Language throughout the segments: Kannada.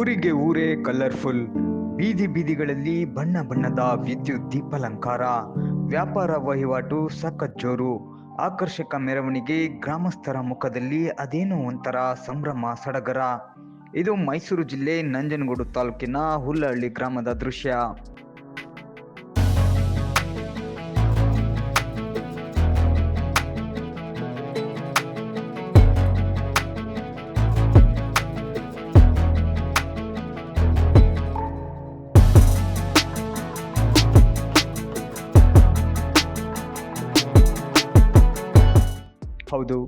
ಊರಿಗೆ ಊರೇ ಕಲರ್ಫುಲ್. ಬೀದಿ ಬೀದಿಗಳಲ್ಲಿ ಬಣ್ಣ ಬಣ್ಣದ ವಿದ್ಯುತ್ ದೀಪಾಲಂಕಾರ, ವ್ಯಾಪಾರ ವಹಿವಾಟು ಸಖತ್ ಜೋರು. ಆಕರ್ಷಕ ಮೆರವಣಿಗೆ ಗ್ರಾಮಸ್ಥರ ಮುಖದಲ್ಲಿ ಅದೇನೋ ಒಂಥರ ಸಂಭ್ರಮ, ಸಡಗರ. ಇದು ಮೈಸೂರು ಜಿಲ್ಲೆ ನಂಜನಗೂಡು ತಾಲೂಕಿನ ಹುಲ್ಲಹಳ್ಳಿ ಗ್ರಾಮದ ದೃಶ್ಯ. ಹೌದು.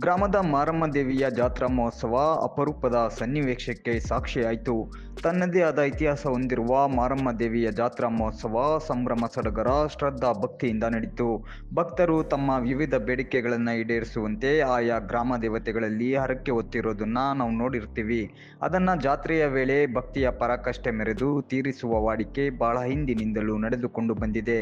ಗ್ರಾಮದ ಮಾರಮ್ಮ ದೇವಿಯ ಜಾತ್ರಾ ಮಹೋತ್ಸವ ಅಪರೂಪದ ಸನ್ನಿವೇಶಕ್ಕೆ ಸಾಕ್ಷಿಯಾಯಿತು. ತನ್ನದೇ ಆದ ಇತಿಹಾಸ ಹೊಂದಿರುವ ಮಾರಮ್ಮ ದೇವಿಯ ಜಾತ್ರಾ ಮಹೋತ್ಸವ ಸಂಭ್ರಮ ಸಡಗರ ಶ್ರದ್ಧಾ ಭಕ್ತಿಯಿಂದ ನಡೆಯಿತು ಭಕ್ತರು ತಮ್ಮ ವಿವಿಧ ಬೇಡಿಕೆಗಳನ್ನು ಈಡೇರಿಸುವಂತೆ ಆಯಾ ಗ್ರಾಮ ದೇವತೆಗಳಲ್ಲಿ ಹರಕೆ ಹೊತ್ತಿರೋದನ್ನ ನಾವು ನೋಡಿರ್ತೀವಿ. ಅದನ್ನು ಜಾತ್ರೆಯ ವೇಳೆ ಭಕ್ತಿಯ ಪರಾಕಷ್ಟೆ ಮೆರೆದು ತೀರಿಸುವ ವಾಡಿಕೆ ಬಹಳ ಹಿಂದಿನಿಂದಲೂ ನಡೆದುಕೊಂಡು ಬಂದಿದೆ.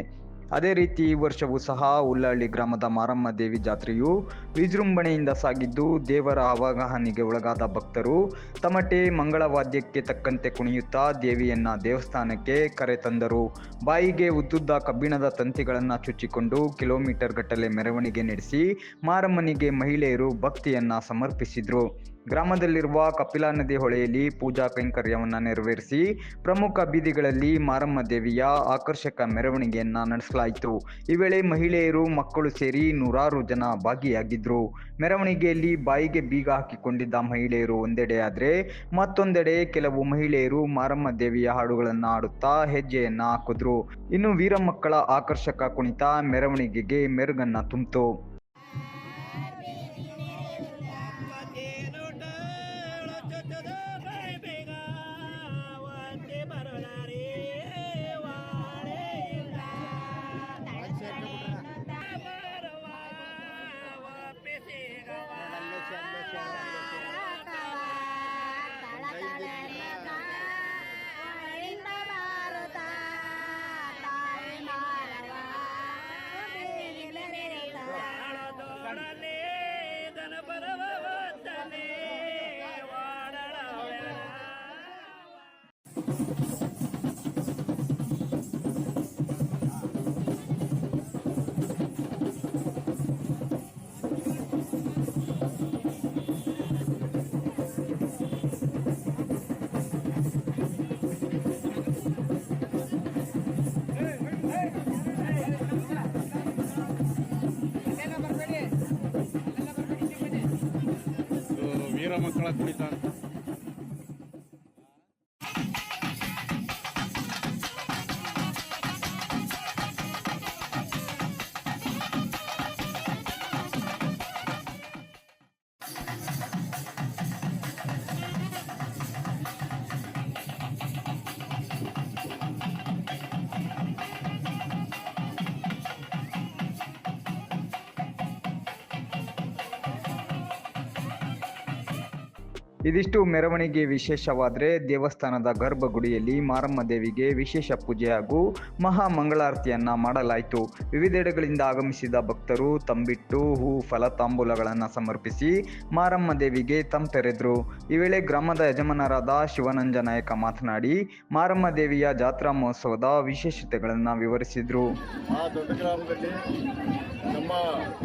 ಅದೇ ರೀತಿ ಈ ವರ್ಷವೂ ಸಹ ಉಳ್ಳಹಳ್ಳಿ ಗ್ರಾಮದ ಮಾರಮ್ಮ ದೇವಿ ಜಾತ್ರೆಯು ವಿಜೃಂಭಣೆಯಿಂದ ಸಾಗಿದ್ದು ದೇವರ ಅವಗಾಹನೆಗೆ ಒಳಗಾದ ಭಕ್ತರು ತಮಟೆ ಮಂಗಳವಾದ್ಯಕ್ಕೆ ತಕ್ಕಂತೆ ಕುಣಿಯುತ್ತಾ ದೇವಿಯನ್ನ ದೇವಸ್ಥಾನಕ್ಕೆ ಕರೆತಂದರು ಬಾಯಿಗೆ ಉದ್ದುದ್ದ ಕಬ್ಬಿಣದ ತಂತಿಗಳನ್ನು ಚುಚ್ಚಿಕೊಂಡು ಕಿಲೋಮೀಟರ್ ಗಟ್ಟಲೆ ಮೆರವಣಿಗೆ ನಡೆಸಿ ಮಾರಮ್ಮನಿಗೆ ಮಹಿಳೆಯರು ಭಕ್ತಿಯನ್ನ ಸಮರ್ಪಿಸಿದ್ರು. ಗ್ರಾಮದಲ್ಲಿರುವ ಕಪಿಲಾ ನದಿ ಹೊಳೆಯಲ್ಲಿ ಪೂಜಾ ಕೈಂಕರ್ಯವನ್ನ ನೆರವೇರಿಸಿ ಪ್ರಮುಖ ಬೀದಿಗಳಲ್ಲಿ ಮಾರಮ್ಮ ದೇವಿಯ ಆಕರ್ಷಕ ಮೆರವಣಿಗೆಯನ್ನ ನಡೆಸಲಾಯಿತು. ಈ ವೇಳೆ ಮಹಿಳೆಯರು, ಮಕ್ಕಳು ಸೇರಿ ನೂರಾರು ಜನ ಭಾಗಿಯಾಗಿದ್ರು. ಮೆರವಣಿಗೆಯಲ್ಲಿ ಬಾಯಿಗೆ ಬೀಗ ಹಾಕಿಕೊಂಡಿದ್ದ ಮಹಿಳೆಯರು ಒಂದೆಡೆ ಆದ್ರೆ ಮತ್ತೊಂದೆಡೆ ಕೆಲವು ಮಹಿಳೆಯರು ಮಾರಮ್ಮ ದೇವಿಯ ಹಾಡುಗಳನ್ನು ಹಾಡುತ್ತಾ ಹೆಜ್ಜೆಯನ್ನು ಹಾಕಿದ್ರು. ಇನ್ನು ವೀರಮಕ್ಕಳ ಆಕರ್ಷಕ ಕುಣಿತ ಮೆರವಣಿಗೆಗೆ ಮೆರುಗನ್ನ ತುಂಬಿತು. ವೀರ ಮಕ್ಕಳ ಕುಣಿತ ಇದಿಷ್ಟು ಮೆರವಣಿಗೆ ವಿಶೇಷವಾದರೆ ದೇವಸ್ಥಾನದ ಗರ್ಭಗುಡಿಯಲ್ಲಿ ಮಾರಮ್ಮ ದೇವಿಗೆ ವಿಶೇಷ ಪೂಜೆ ಹಾಗೂ ಮಹಾ ಮಂಗಳಾರತಿಯನ್ನ ಮಾಡಲಾಯಿತು. ವಿವಿಧೆಡೆಗಳಿಂದ ಆಗಮಿಸಿದ ಭಕ್ತರು ತಂಬಿಟ್ಟು ಹೂ ಫಲತಾಂಬೂಲಗಳನ್ನು ಸಮರ್ಪಿಸಿ ಮಾರಮ್ಮ ದೇವಿಗೆ ತಂಪೆರೆದ್ರು. ಈ ವೇಳೆ ಗ್ರಾಮದ ಯಜಮಾನರಾದ ಶಿವನಂಜನಾಯಕ ಮಾತನಾಡಿ, ಮಾರಮ್ಮ ದೇವಿಯ ಜಾತ್ರಾ ಮಹೋತ್ಸವದ ವಿಶೇಷತೆಗಳನ್ನು ವಿವರಿಸಿದ್ರು. ನಮ್ಮ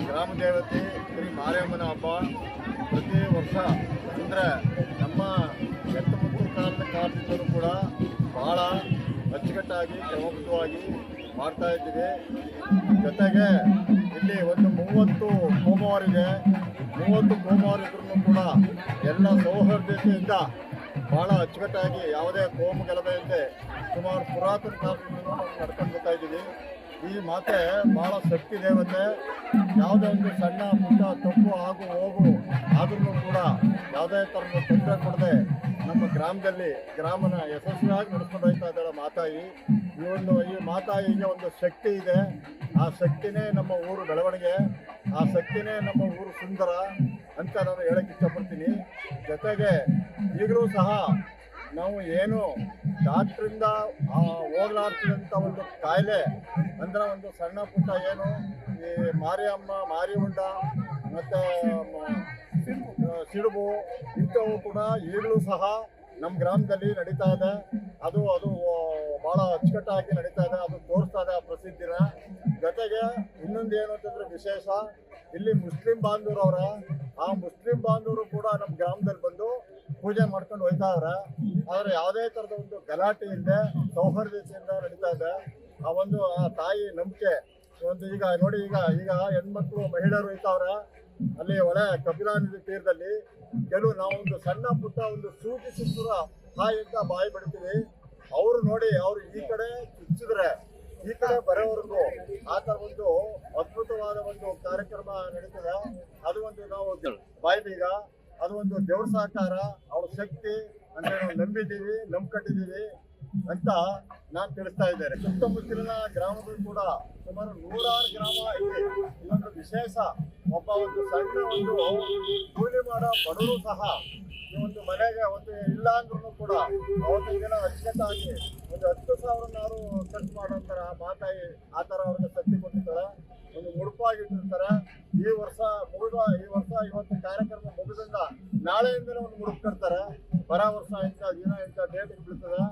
ಗ್ರಾಮ ದೇವತೆ ಶ್ರೀ ಮಾರಿಯಮ್ಮನ ಹಬ್ಬ. ಪ್ರತಿ ವರ್ಷ ಅಂದರೆ ನಮ್ಮ ಎತ್ತಮುತ್ತು ಕಾಲದ ಕಾರ್ಮಿಕರು ಕೂಡ ಬಹಳ ಅಚ್ಚುಕಟ್ಟಾಗಿ, ಕ್ರಮಬದ್ಧವಾಗಿ ಮಾಡ್ತಾ ಇದ್ದೀವಿ ಜೊತೆಗೆ ಇಲ್ಲಿ ಒಂದು ಮೂವತ್ತು ಕೋಮವಾರಿದೆ ಮೂವತ್ತು ಕೋಮವಾರಿದ್ರು ಕೂಡ ಎಲ್ಲ ಸೌಹಾರ್ದತೆಯಿಂದ ಬಹಳ ಅಚ್ಚುಕಟ್ಟಾಗಿ ಯಾವುದೇ ಕೋಮು ಗಲಭೆ ಇಲ್ಲದೆ ಸುಮಾರು ಪುರಾತನ ಕಾರ್ಮಿಕರು ನಡ್ಕೊಂಡು ಬರ್ತಾ ಇದ್ದೀವಿ. ಈ ಮಾತೆ ಬಹಳ ಶಕ್ತಿ ದೇವತೆ. ಯಾವುದೇ ಒಂದು ಸಣ್ಣ, ಪುಟ್ಟ, ತಪ್ಪು, ಆಗು, ಹೋಗು ಆದ್ರೂ ಕೂಡ ಯಾವುದೇ ಥರದ ತೊಂದರೆ ಕೊಡದೆ ನಮ್ಮ ಗ್ರಾಮದಲ್ಲಿ ಗ್ರಾಮನ ಯಶಸ್ವಿಯಾಗಿ ನಡೆಸ್ಕೊಂಡು ಹೋಗ್ತಾ ಇದ್ದಾಳೆ ಮಾತಾಯಿ. ಈ ಒಂದು ಈ ಮಾತಾಯಿಗೆ ಒಂದು ಶಕ್ತಿ ಇದೆ. ಆ ಶಕ್ತಿನೇ ನಮ್ಮ ಊರು ಬೆಳವಣಿಗೆ, ಆ ಶಕ್ತಿನೇ ನಮ್ಮ ಊರು ಸುಂದರ ಅಂತ ನಾನು ಹೇಳಕ್ಕೆ ಇಷ್ಟಪಡ್ತೀನಿ. ಜೊತೆಗೆ ಈಗಲೂ ಸಹ ನಾವು ಏನು ಡಾಕ್ಟ್ರಿಂದ ಹೋಗ್ಲಾಡ್ತಿದಂಥ ಒಂದು ಕಾಯಿಲೆ, ಅಂದರೆ ಒಂದು ಸಣ್ಣ ಪುಟ್ಟ ಏನು ಈ ಮಾರಿಯಮ್ಮ ಮಾರಿ ಮತ್ತು ಸಿಡುಬು ಇಂಥವು ಕೂಡ ಈಗಲೂ ಸಹ ನಮ್ಮ ಗ್ರಾಮದಲ್ಲಿ ನಡೀತಾ ಇದೆ. ಅದು ಅದು ಭಾಳ ಅಚ್ಚುಕಟ್ಟಾಗಿ ನಡೀತಾ ಇದೆ. ಅದು ತೋರಿಸ್ತಾ ಇದೆ ಆ ಪ್ರಸಿದ್ಧಿನ. ಜೊತೆಗೆ ಇನ್ನೊಂದು ಏನು ಅಂತಂದ್ರೆ ವಿಶೇಷ, ಇಲ್ಲಿ ಮುಸ್ಲಿಂ ಅವರ, ಆ ಮುಸ್ಲಿಂ ಬಾಂಧವರು ಕೂಡ ನಮ್ಮ ಗ್ರಾಮದಲ್ಲಿ ಬಂದು ಪೂಜೆ ಮಾಡ್ಕೊಂಡು ಹೋಯ್ತಾ ಇದಾರೆ. ಆದ್ರೆ ಯಾವುದೇ ತರದ ಒಂದು ಗಲಾಟೆ ಇಲ್ಲದೆ, ಸೌಹಾರ್ದತೆಯಿಂದ ನಡೀತಾ ಇದೆ. ಆ ಒಂದು, ಆ ತಾಯಿ ನಂಬಿಕೆ, ಒಂದು ಈಗ ನೋಡಿ, ಈಗ ಈಗ ಹೆಣ್ಮಕ್ಳು ಮಹಿಳೆಯರು ಹೋಯ್ತಾವ್ರೆ ಅಲ್ಲಿ ಒಳ ಕಪಿಲಾ ನದಿ ತೀರದಲ್ಲಿ ಕೆಲವು ನಾವೊಂದು ಸಣ್ಣ ಪುಟ್ಟ ಒಂದು ಸೂಟಿ ಹಾಯ್ ಅಂತ ಬಾಯಿ ಬಿಡ್ತೀವಿ. ಅವ್ರು ನೋಡಿ, ಅವ್ರು ಈ ಕಡೆ ಚುಚ್ಚಿದ್ರೆ, ಈ ಕಡೆ ಬರೋವರೆಗೂ ಆ ಒಂದು ಅದ್ಭುತವಾದ ಒಂದು ಕಾರ್ಯಕ್ರಮ ನಡೀತದೆ. ಅದು ಒಂದು ನಾವು ಬಾಯಿ ಬೀಗ ಅದು ಒಂದು ದೇವ್ರ ಸಹಕಾರ, ಅವ್ರ ಶಕ್ತಿ ಅಂತ ನಾವು ನಂಬಿದ್ದೀವಿ, ನಂಬ್ಕೊಂಡಿದ್ದೀವಿ. ಅಂತ ನಾನ್ ತಿಳಿಸ್ತಾ ಇದ್ದೇನೆ. ಸುತ್ತಮುತ್ತಲಿನ ಗ್ರಾಮಗಳು ಕೂಡ ಸುಮಾರು ನೂರಾರು ಗ್ರಾಮ ಇದೆ. ಇನ್ನೊಂದು ವಿಶೇಷ ಒಬ್ಬ ಒಂದು ಸಣ್ಣ ಒಂದು ಕೂಲಿ ಮಾಡೋ ಬಡವರು ಸಹ ಈ ಒಂದು ಮನೆಗೆ ಒಂದು ಇಲ್ಲ ಅಂದ್ರೂ ಕೂಡ ಅವತ್ತು ದಿನ ಅಚ್ಚುಕಟ್ಟಾಗಿ ಒಂದು ಹತ್ತು ಸಾವಿರನಾರು ಖರ್ಚು ಮಾಡೋತರ ಮಾತಾಯಿ ಆ ತರ ಅವ್ರಿಗೆ ಶಕ್ತಿ ಕೊಟ್ಟಿರ್ತಾರೆ ಒಂದು ಮುಡುಪಾಗಿಟ್ಟಿರ್ತಾರೆ. ಈ ವರ್ಷ ಮುಗಿದ ಈ ವರ್ಷ ಇವತ್ತು ಕಾರ್ಯಕ್ರಮ ಮುಗಿದಿಂದ ನಾಳೆಯಿಂದಲೇ ಒಂದು ಮುಡುಪು ಕಟ್ತಾರೆ. ಬರ ವರ್ಷ ಇಂಥ ದಿನ ಇಂಥ ಡೇಟ್ ಬೀಳ್ತದೆ.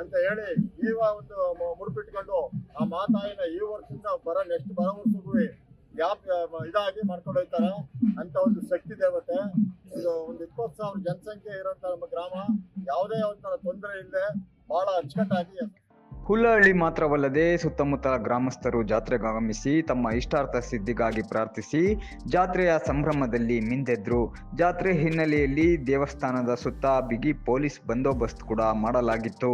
ಅಂತ ಹೇಳಿ ಈಗ ಒಂದು ಮುಡುಪಿಟ್ಕೊಂಡು ಆ ಮಾತಾಯಿನ ಈ ವರ್ಷದಿಂದ ಬರೋ ನೆಕ್ಸ್ಟ್ ಬರೋ ವರ್ಷಕ್ಕೂ ಗ್ಯಾಪ್ ಇದಾಗಿ ಮಾಡ್ಕೊಂಡು ಹೋಗ್ತಾರೆ. ಅಂತ ಒಂದು ಶಕ್ತಿ ದೇವತೆ. ಇದು ಒಂದು ಇಪ್ಪತ್ತು ಸಾವಿರ ಜನಸಂಖ್ಯೆ ಇರೋಂಥ ನಮ್ಮ ಗ್ರಾಮ ಯಾವುದೇ ಒಂಥರ ತೊಂದರೆ ಇಲ್ಲದೆ ಬಹಳ ಅಚ್ಚುಕಟ್ಟಾಗಿ ಹುಲ್ಲಹಳ್ಳಿ ಮಾತ್ರವಲ್ಲದೆ ಸುತ್ತಮುತ್ತಲ ಗ್ರಾಮಸ್ಥರು ಜಾತ್ರೆಗೆ ಆಗಮಿಸಿ ತಮ್ಮ ಇಷ್ಟಾರ್ಥ ಸಿದ್ಧಿಗಾಗಿ ಪ್ರಾರ್ಥಿಸಿ ಜಾತ್ರೆಯ ಸಂಭ್ರಮದಲ್ಲಿ ಮಿಂದೆದ್ರು ಜಾತ್ರೆ ಹಿನ್ನೆಲೆಯಲ್ಲಿ ದೇವಸ್ಥಾನದ ಸುತ್ತ ಬಿಗಿ ಪೊಲೀಸ್ ಬಂದೋಬಸ್ತ್ ಕೂಡ ಮಾಡಲಾಗಿತ್ತು.